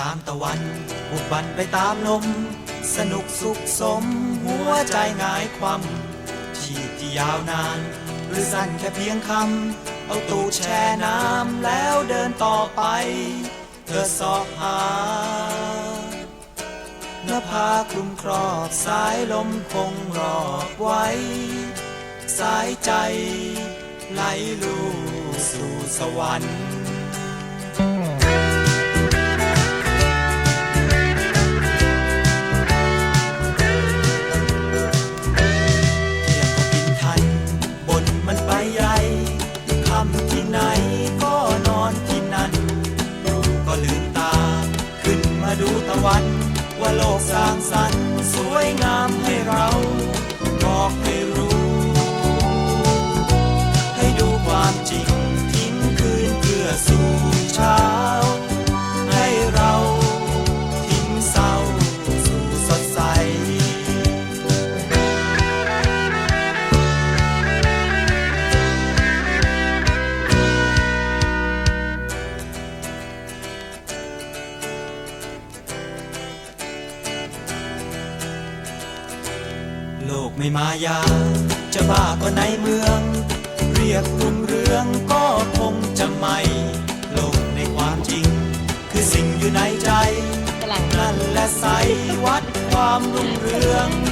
ตามตะวันบุกบันไปตามลม สนุกสุขสม หัวใจงายความชีพที่ยาวนาน หรือสั้นแค่เพียงคำ เอาตูดแช่น้ำแล้วเดินต่อไป เธอสอบหาเนื้อผ้าคลุมครอบสายลมคงรอบไว้ สายใจไหลลูสู่สวรรค์ ใหญ่คำที่ไหนก็นอนที่นั่นก็ลืมตา ขึ้นมาดูตะวัน ว่าโลกสร้างสรรค์สวยงามให้เรา โลกไม่มายา จะบ้าก็ในเมือง เรียกรุ่งเรืองก็คงจะไม่ โลกในความจริง คือสิ่งอยู่ในใจกำลังนั่นแหละใสวัดความรุ่งเรืองมีเอกา